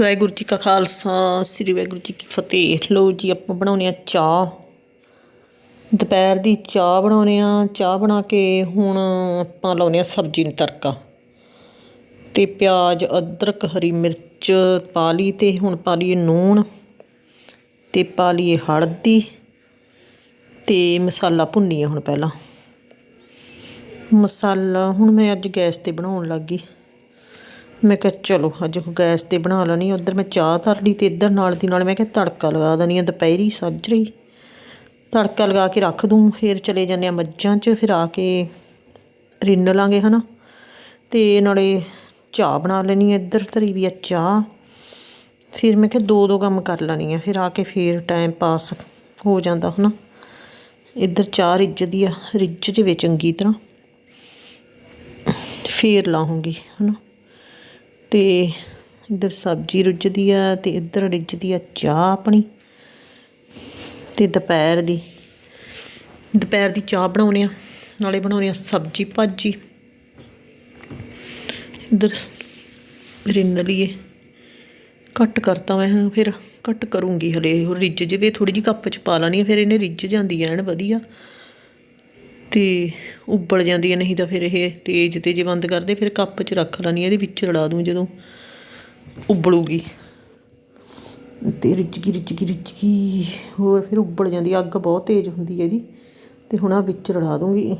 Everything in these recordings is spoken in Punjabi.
ਵਾਹਿਗੁਰੂ ਜੀ ਕਾ ਖਾਲਸਾ, ਸ੍ਰੀ ਵਾਹਿਗੁਰੂ ਜੀ ਕੀ ਫਤਿਹ। ਲਓ ਜੀ, ਆਪਾਂ ਬਣਾਉਣੇ ਆ ਚਾਹ। ਦੁਪਹਿਰ ਦੀ ਚਾਹ ਬਣਾਉਣੇ ਆ। ਚਾਹ ਬਣਾ ਕੇ ਹੁਣ ਆਪਾਂ ਲਾਉਣੇ ਆ ਸਬਜ਼ੀ ਨੂੰ ਤੜਕਾ। ਤੇ ਪਿਆਜ਼, ਅਦਰਕ, ਹਰੀ ਮਿਰਚ ਪਾ ਲਈ ਤੇ ਹੁਣ ਪਾ ਲਈਏ ਨੂਣ ਤੇ ਪਾ ਲਈਏ ਹਲਦੀ ਤੇ ਮਸਾਲਾ ਭੁੰਨੀਏ ਹੁਣ ਪਹਿਲਾਂ। ਮਸਾਲਾ, ਹੁਣ ਮੈਂ ਅੱਜ ਗੈਸ ਤੇ ਬਣਾਉਣ ਲੱਗੀ ਮੈਂ ਕਿਹਾ, ਚਲੋ, ਅੱਜ ਗੈਸ ਤੇ ਬਣਾ ਲੈਣੀ, ਉਧਰ ਮੈਂ ਚਾਹ ਧਰ ਲਈ ਤੇ ਇੱਧਰ ਨਾਲ ਦੀ ਨਾਲ ਮੈਂ ਕਿਹਾ, ਤੜਕਾ ਲਗਾ ਦੇਣੀ ਆ, ਦੁਪਹਿਰੀ ਸੱਜਰੀ ਤੜਕਾ ਲਗਾ ਕੇ ਰੱਖ ਦੂੰ, ਫਿਰ ਚਲੇ ਜਾਂਦੇ ਆ ਮੱਝਾਂ 'ਚ, ਫਿਰ ਆ ਕੇ ਰਿੰਨ ਲਾਂਗੇ, ਹਨਾ। ਤੇ ਨਾਲੇ ਚਾਹ ਬਣਾ ਲੈਣੀ ਆ ਇੱਧਰ, ਧਰੀ ਵੀ ਆ ਚਾਹ। ਫਿਰ ਮੈਂ ਕਿਹਾ, ਦੋ ਦੋ ਕੰਮ ਕਰ ਲੈਣੀ ਆ, ਫਿਰ ਆ ਕੇ ਫਿਰ ਟਾਈਮ ਪਾਸ ਹੋ ਜਾਂਦਾ, ਹਨਾ। ਇੱਧਰ ਚਾਹ ਰਿੱਝਦੀ ਆ, ਰਿੱਝ ਜਾਵੇ ਚੰਗੀ ਤਰ੍ਹਾਂ। ਫੇਰ ਲਾਹੂੰਗੀ, ਹਨਾ। ਤੇ ਇੱਧਰ ਸਬਜ਼ੀ ਰੁੱਝਦੀ ਆ ਤੇ ਇੱਧਰ ਰਿੱਝਦੀ ਆ ਚਾਹ ਆਪਣੀ ਤੇ ਦੁਪਹਿਰ ਦੀ। ਦੁਪਹਿਰ ਦੀ ਚਾਹ ਬਣਾਉਣੇ ਆ, ਨਾਲੇ ਬਣਾਉਣੇ ਆ ਸਬਜ਼ੀ ਭਾਜੀ। ਇੱਧਰ ਰਿੰਨ ਲਈਏ। ਕੱਟ ਕਰਤਾ ਮੈਂ ਫਿਰ ਕੱਟ ਕਰੂੰਗੀ ਹਲੇ, ਉਹ ਰਿੱਝ ਜਵੇ ਥੋੜੀ ਜਿਹੀ ਕੱਪ ਚ ਪਾ ਲਾਣੀ ਫਿਰ ਇਹਨੇ ਰਿੱਝ ਜਾਂਦੀ ਐ ਐਨ ਵਧੀਆ। ਤੇ ਉਬਲ ਜਾਂਦੀ ਹੈ ਨਹੀਂ ਤਾਂ ਫਿਰ ਇਹ ਤੇਜ਼ ਤੇ ਜੇ ਬੰਦ ਕਰਦੇ, ਫਿਰ ਕੱਪ 'ਚ ਰੱਖ ਲੈਣੀ ਇਹਦੇ ਵਿੱਚ ਰਲਾ ਦੂੰ ਜਦੋਂ ਉਬਲੂਗੀ। ਤੇ ਰਿੱਝ ਗਈ ਰਿੱਝ ਹੋਰ ਫਿਰ ਉਬਲ ਜਾਂਦੀ ਅੱਗ ਬਹੁਤ ਤੇਜ਼ ਹੁੰਦੀ ਹੈ ਇਹਦੀ। ਤੇ ਹੁਣ ਆ ਵਿੱਚ ਰਲਾ ਦੂੰਗੀ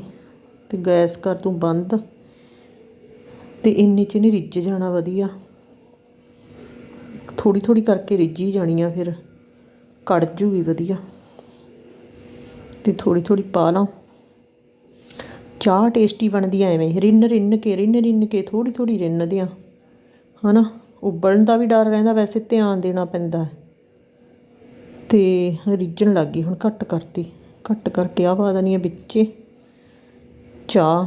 ਤੇ ਗੈਸ ਕਰ ਤੂੰ ਬੰਦ। ਤੇ ਇੰਨੀ ਚ ਨਹੀਂ ਰਿੱਝ ਜਾਣਾ ਵਧੀਆ। ਥੋੜੀ ਥੋੜੀ ਕਰਕੇ ਰਿੱਝੀ ਜਾਣੀ ਆ ਫਿਰ। ਕੜ ਜੂਗੀ ਵਧੀਆ। ਤੇ ਥੋੜੀ ਥੋੜੀ ਪਾ ਲਾਂ। ਚਾਹ ਟੇਸਟੀ ਬਣਦੀ ਐ ਐਵੇਂ, ਰਿੰਨ ਰਿੰਨ ਕੇ, ਰਿੰਨ ਰਿੰਨ ਕੇ ਥੋੜੀ ਥੋੜੀ ਰਿੰਨਦੇ ਆ ਹਨਾ? ਉਬਲਣ ਦਾ ਵੀ ਡਰ ਰਹਿੰਦਾ, ਵੈਸੇ ਧਿਆਨ ਦੇਣਾ ਪੈਂਦਾ ਹੈ। ਤੇ ਰਿੱਝਣ ਲੱਗ ਗਈ, ਹੁਣ ਘੱਟ ਕਰਤੀ। ਘੱਟ ਕਰਕੇ ਆ ਪਾ ਦੇਣੀ ਆ ਵਿੱਚੇ ਚਾਹ।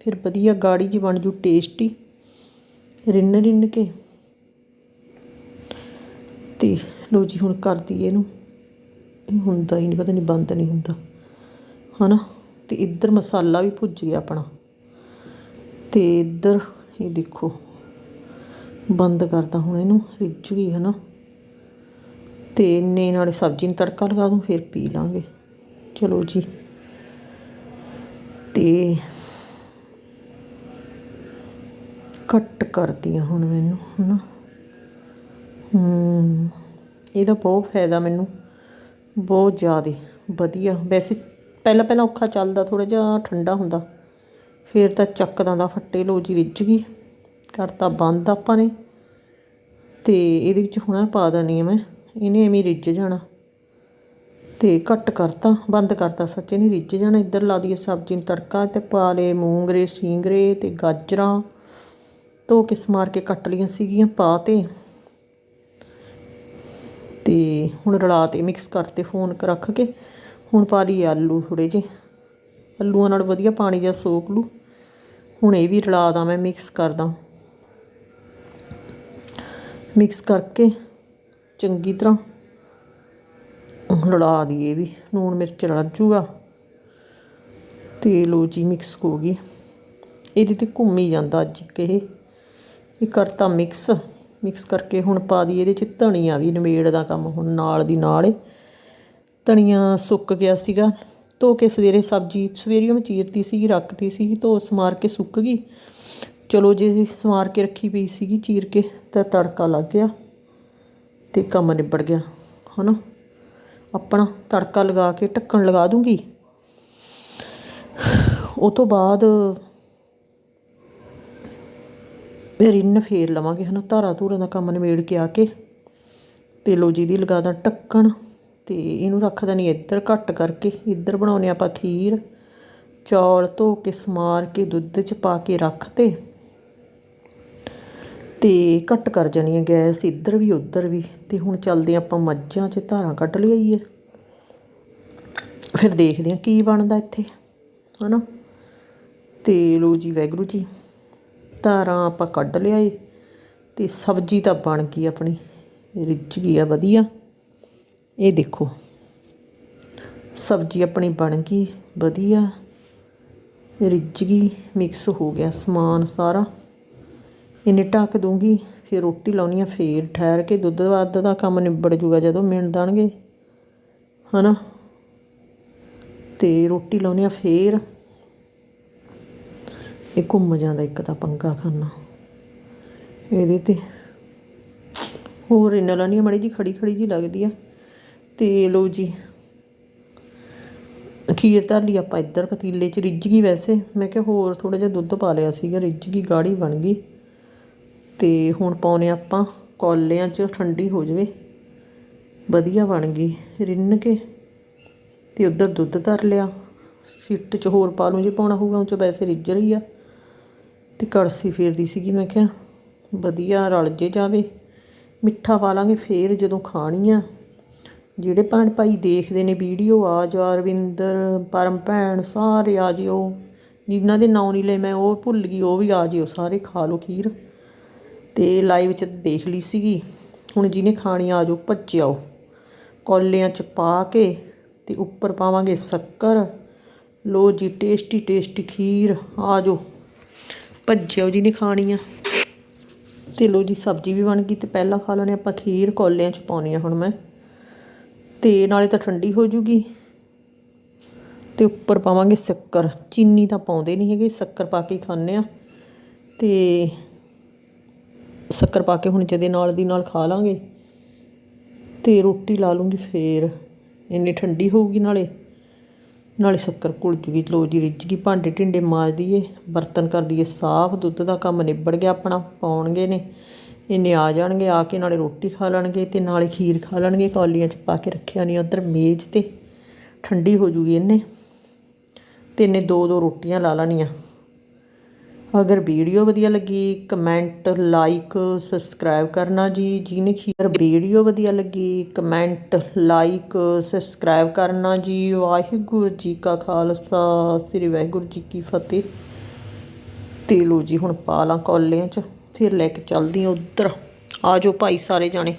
ਫਿਰ ਵਧੀਆ ਗਾੜੀ ਜੀ ਬਣ ਜੂ ਟੇਸਟੀ ਰਿੰਨ ਰਿੰਨ ਕੇ। ਤੇ ਲੋ ਜੀ, ਹੁਣ ਕਰਦੀ ਇਹਨੂੰ। ਇਹ ਹੁੰਦਾ ਹੀ ਨਹੀਂ, ਪਤਾ ਨਹੀਂ ਬੰਦ ਨਹੀਂ ਹੁੰਦਾ। ਹਨਾ? ਤੇ ਇੱਧਰ ਮਸਾਲਾ ਵੀ ਭੁੱਜ ਗਿਆ ਆਪਣਾ। ਤੇ ਇੱਧਰ ਇਹ ਦੇਖੋ, ਬੰਦ ਕਰਦਾ ਹੁਣ ਇਹਨੂੰ, ਰਿੱਝ ਗਈ ਹੈ ਨਾ ਤੇ ਇੰਨੇ ਨਾਲੇ ਸਬਜ਼ੀ ਨੂੰ ਤੜਕਾ ਲਗਾ ਦੂੰ, ਫਿਰ ਪੀ ਲਾਂਗੇ। ਚਲੋ ਜੀ। ਤੇ ਕੱਟ ਕਰਦੀ ਆ ਹੁਣ ਮੈਨੂੰ, ਹਨਾ। ਹੂੰ, ਇਹਦਾ ਬਹੁਤ ਫਾਇਦਾ ਮੈਨੂੰ। ਬਹੁਤ ਜ਼ਿਆਦਾ, ਵਧੀਆ। ਵੈਸੇ ਪਹਿਲਾਂ ਪਹਿਲਾਂ ਔਖਾ ਚੱਲਦਾ ਥੋੜਾ ਜਿਹਾ ਠੰਡਾ ਹੁੰਦਾ। ਫਿਰ ਤਾਂ ਚੱਕਦਾ ਦਾ ਫੱਟੇ ਲੋ ਜੀ ਰਿੱਝ ਗਈ। ਕਰਤਾ ਬੰਦ ਆਪਾਂ ਨੇ। ਤੇ ਇਹਦੇ ਵਿੱਚ ਹੁਣ ਪਾ ਦੇਣੀ ਆ ਮੈਂ। ਇਹਨੇ ਐਵੇਂ ਰਿੱਝ ਜਾਣਾ। ਤੇ ਕੱਟ ਕਰਤਾ, ਬੰਦ ਕਰਤਾ ਸੱਚੇ ਨਹੀਂ ਰਿੱਝ ਜਾਣਾ। ਇੱਧਰ ਲਾ ਦਈਏ ਸਬਜ਼ੀ ਨੂੰ ਤੜਕਾ ਤੇ ਪਾ ਲਏ ਮੂੰਗਰੇ, ਸਿੰਗਰੇ ਤੇ ਗਾਜਰਾਂ। ਧੋ ਕੇ ਸਮਾਰ ਕੇ ਕੱਟ ਲੀਆਂ ਸੀਗੀਆਂ, ਪਾ ਤੇ। ਤੇ ਹੁਣ ਰਲਾ ਤੇ ਮਿਕਸ ਕਰਤੇ ਫੋਨ ਰੱਖ ਕੇ। ਹੁਣ ਪਾ ਲਈ ਆਲੂ ਥੋੜੇ ਜਿਹੇ। ਆਲੂਆਂ ਨਾਲ ਵਧੀਆ ਪਾਣੀ ਜਿਹਾ ਸੋਕ ਲੂ ਹੁਣ ਇਹ ਵੀ ਰਲਾ ਦਾਂ ਮੈਂ ਮਿਕਸ ਕਰਦਾ ਮਿਕਸ ਕਰਕੇ ਚੰਗੀ ਤਰ੍ਹਾਂ ਰਲਾ ਦਈਏ ਵੀ। ਲੂਣ ਮਿਰਚ ਰਲ ਜੂਗਾ ਤੇ ਲੋ ਜੀ ਮਿਕਸ ਹੋ ਗਈ। ਇਹਦੇ ਤੇ ਘੁੰਮੀ ਜਾਂਦਾ ਅੱਜ ਇਹ। ਇਹ ਕਰਤਾ ਮਿਕਸ ਮਿਕਸ ਕਰਕੇ ਹੁਣ ਪਾ ਦਈਏ ਇਹਦੇ ਚ ਧਨੀਆ ਵੀ ਨਵੇੜ ਦਾ ਕੰਮ ਹੁਣ ਨਾਲ ਦੀ ਨਾਲ। ਧਨੀਆ ਸੁੱਕ ਗਿਆ ਸੀਗਾ, ਧੋ ਕੇ ਸਵੇਰੇ ਸਬਜ਼ੀ ਸਵੇਰੀਓ ਮੈਂ ਚੀਰਤੀ ਸੀ ਰੱਖਤੀ ਸੀ ਧੋ ਸਮਾਰ ਕੇ ਸੁੱਕ ਗਈ। ਚਲੋ ਜੇ, ਸਮਾਰ ਕੇ ਰੱਖੀ ਪਈ ਸੀਗੀ, ਚੀਰ ਕੇ ਤਾਂ ਤੜਕਾ ਲੱਗ ਗਿਆ ਤੇ ਕੰਮ ਨਿਬੜ ਗਿਆ, ਹਨਾ? ਆਪਣਾ ਤੜਕਾ ਲਗਾ ਕੇ ਢੱਕਣ ਲਗਾ ਦੂੰਗੀ। ਉਹ ਤੋਂ ਬਾਅਦ ਰਿੰਨ ਫੇਰ ਲਵਾਂਗੇ, ਹਨਾ? ਧਾਰਾ ਧੂਰਾ ਦਾ ਕੰਮ ਨਿਬੇੜ ਕੇ ਆ ਕੇ। ਤੇ ਲੋ ਜੀ ਦੀ ਲਗਾ ਦਾਂ ਢੱਕਣ। ਤੇ ਇਹਨੂੰ ਰੱਖ ਦੇਣੀ ਇੱਧਰ ਘੱਟ ਕਰਕੇ। ਇੱਧਰ ਬਣਾਉਨੇ ਆਪਾਂ ਖੀਰ। ਚੌਲ ਧੋ ਕੇ, ਸਮਾਰ ਕੇ, ਦੁੱਧ 'ਚ ਪਾ ਕੇ ਰੱਖ ਤੇ ਤੇ ਘੱਟ ਕਰ ਜਾਣੀ ਹੈ ਗੈਸ ਇੱਧਰ ਵੀ, ਉੱਧਰ ਵੀ। ਤੇ ਹੁਣ ਚੱਲਦੇ ਆਪਾਂ ਮੱਝਾਂ 'ਚ, ਧਾਰਾਂ ਕੱਢ ਲਈਏ। ਫਿਰ ਦੇਖਦੇ ਹਾਂ ਕੀ ਬਣਦਾ ਇੱਥੇ, ਹਨਾ? ਤੇ ਲੋ ਜੀ ਵੈਗਰੂ ਜੀ, ਧਾਰਾਂ ਆਪਾਂ ਕੱਢ ਲਿਆਏ। ਤੇ ਸਬਜ਼ੀ ਤਾਂ ਬਣ ਗਈ ਆਪਣੀ, ਰਿੱਝ ਗਈ ਆ ਵਧੀਆ। ਇਹ ਦੇਖੋ। ਸਬਜ਼ੀ ਆਪਣੀ ਬਣ ਗਈ, ਵਧੀਆ। ਰਿੱਝ ਗਈ ਮਿਕਸ ਹੋ ਗਿਆ ਸਮਾਨ ਸਾਰਾ। ਇਹਨੇ ਢੱਕ ਦੂੰਗੀ, ਫਿਰ ਰੋਟੀ ਲਾਉਣੀ ਆ, ਫੇਰ ਠਹਿਰ ਕੇ ਦੁੱਧ ਵੱਧ ਦਾ ਕੰਮ ਨਿਬੜ ਜੂਗਾ ਜਦੋਂ ਮਿਣ ਦੇਣਗੇ ਹਨਾ? ਤੇ ਰੋਟੀ ਲਾਉਣੀ ਆ, ਫੇਰ ਇਹ ਘੁੰਮ ਜਾਂਦਾ ਇੱਕ ਤਾਂ ਪੰਗਾ ਖਾਨਾ। ਇਹਦੇ ਤੇ ਹੋਰ ਇਹਨਾਂ ਲਾਣੀ ਮੜੀ ਜੀ ਖੜੀ ਖੜੀ ਜੀ ਲੱਗਦੀ ਆ। ਤੇ ਲੋ ਜੀ। ਖੀਰ ਧਰ ਆਪਾਂ ਇੱਧਰ ਪਤੀਲੇ 'ਚ ਰਿੱਝ ਗਈ ਵੈਸੇ। ਮੈਂ ਕਿਹਾ ਹੋਰ ਥੋੜਾ ਜਿਹਾ ਦੁੱਧ ਪਾ ਲਿਆ ਸੀਗਾ, ਰਿੱਝ ਗਈ, ਗਾੜੀ ਬਣ ਗਈ। ਤੇ ਹੁਣ ਪਾਉਨੇ ਆਪਾਂ ਕੌਲਿਆਂ 'ਚ, ਠੰਡੀ ਹੋ ਜਵੇ। ਵਧੀਆ ਬਣ ਗਈ, ਰਿੰਨ ਕੇ। ਤੇ ਉਧਰ ਦੁੱਧ ਧਰ ਲਿਆ। ਸਿੱਟ 'ਚ ਹੋਰ ਪਾ ਲੂੰ ਜੇ ਪਾਉਣਾ ਹੋਊਗਾ, ਉਹ 'ਚ ਵੈਸੇ ਰਿੱਝ ਰਹੀ ਆ। ਤੇ ਕੜਸੀ ਫੇਰਦੀ ਸੀਗੀ, ਮੈਂ ਕਿਹਾ ਵਧੀਆ ਰਲ ਜੇ ਜਾਵੇ। ਮਿੱਠਾ ਪਾ ਲਾਂਗੇ ਫੇਰ ਜਦੋਂ ਖਾਣੀ ਆ। ਜਿਹੜੇ ਭੈਣ ਭਾਈ ਦੇਖਦੇ ਨੇ ਵੀਡੀਓ, ਆ ਜਾ ਰਵਿੰਦਰ, ਪਰਮ ਭੈਣ, ਸਾਰੇ ਆ ਜਿਓ। ਜਿਨ੍ਹਾਂ ਦੇ ਨਾਂ ਨਹੀਂ ਲਏ ਮੈਂ, ਉਹ ਭੁੱਲ ਗਈ, ਉਹ ਵੀ ਆ ਜਿਓ, ਸਾਰੇ ਖਾ ਲਓ ਖੀਰ। ਤੇ ਲਾਈਵ 'ਚ ਦੇਖ ਲਈ ਸੀਗੀ। ਹੁਣ ਜਿਹਨੇ ਖਾਣੀ ਆ ਜਾਓ ਭੱਜ ਆਓ ਕੌਲਿਆਂ 'ਚ ਪਾ ਕੇ ਤੇ ਉੱਪਰ ਪਾਵਾਂਗੇ ਸ਼ੱਕਰ। ਲੋ ਜੀ, ਟੇਸਟੀ ਟੇਸਟੀ ਖੀਰ, ਆ ਜਾਓ। ਭੱਜਿਓ ਜਿਹਨੇ ਖਾਣੀ ਆ। ਤੇ ਲੋ ਜੀ, ਸਬਜ਼ੀ ਵੀ ਬਣ ਗਈ ਤੇ ਪਹਿਲਾਂ ਖਾ ਲੈਣੇ ਆਪਾਂ ਖੀਰ, ਕੌਲਿਆਂ 'ਚ ਪਾਉਣੀ ਆ ਹੁਣ ਮੈਂ। ਤੇ ਨਾਲੇ ਤਾਂ ਠੰਡੀ ਹੋ ਜੂਗੀ। ਤੇ ਉੱਪਰ ਪਾਵਾਂਗੇ ਸ਼ੱਕਰ। ਚੀਨੀ ਤਾਂ ਪਾਉਂਦੇ ਨਹੀਂ ਹੈਗੇ, ਸ਼ੱਕਰ ਪਾ ਕੇ ਖਾਂਦੇ ਆ। ਤੇ ਸ਼ੱਕਰ ਪਾ ਕੇ ਹੁਣ ਜਦੇ ਨਾਲ ਦੀ ਨਾਲ ਖਾ ਲਾਂਗੇ। ਤੇ ਰੋਟੀ ਲਾ ਲੂੰਗੀ ਫੇਰ। ਇੰਨੀ ਠੰਡੀ ਹੋਊਗੀ ਨਾਲੇ। ਨਾਲੇ ਸ਼ੱਕਰ ਘੁਲ ਜੂਗੀ। ਲੋ ਜੀ, ਰਿੱਝ ਗਈ ਭਾਂਡੇ ਢਿੰਡੇ ਮਾਰ ਦਈਏ। ਬਰਤਨ ਕਰ ਦਈਏ ਸਾਫ਼। ਦੁੱਧ ਦਾ ਕੰਮ ਨਿਬੜ ਗਿਆ ਆਪਣਾ। ਪਾਉਣਗੇ ਨੇ। ਇਹਨੇ ਆ ਜਾਣਗੇ, ਆ ਕੇ ਨਾਲੇ ਰੋਟੀ ਖਾ ਲੈਣਗੇ ਤੇ ਨਾਲੇ ਖੀਰ ਖਾ ਲੈਣਗੇ। ਕੌਲੀਆਂ 'ਚ ਪਾ ਕੇ ਰੱਖਿਆ ਨਹੀਂ, ਉਧਰ ਮੇਜ਼ ਤੇ। ਠੰਡੀ ਹੋ ਜੂਗੀ ਇਹਨੇ ਤੇ ਇਹਨੇ ਦੋ ਦੋ ਰੋਟੀਆਂ ਲਾ ਲੈਣੀਆਂ। ਅਗਰ ਵੀਡੀਓ ਵਧੀਆ ਲੱਗੀ, ਕਮੈਂਟ, ਲਾਈਕ, ਸਬਸਕ੍ਰਾਈਬ ਕਰਨਾ ਜੀ। ਜਿਹਨੇ ਖੀਰ ਵੀਡੀਓ ਵਧੀਆ ਲੱਗੀ, ਕਮੈਂਟ, ਲਾਈਕ, ਸਬਸਕ੍ਰਾਈਬ ਕਰਨਾ ਜੀ। ਵਾਹਿਗੁਰੂ ਜੀ ਕਾ ਖਾਲਸਾ, ਸ੍ਰੀ ਵਾਹਿਗੁਰੂ ਜੀ ਕੀ ਫਤਿਹ। ਤੇ ਲੋ ਜੀ, ਹੁਣ ਪਾ ਲਾਂ ਕੌਲਿਆਂ 'ਚ। ਫਿਰ ਲੈ ਕੇ ਚੱਲਦੀ ਹਾਂ ਉੱਧਰ। ਆ ਜਾਓ ਭਾਈ ਸਾਰੇ ਜਾਣੇ।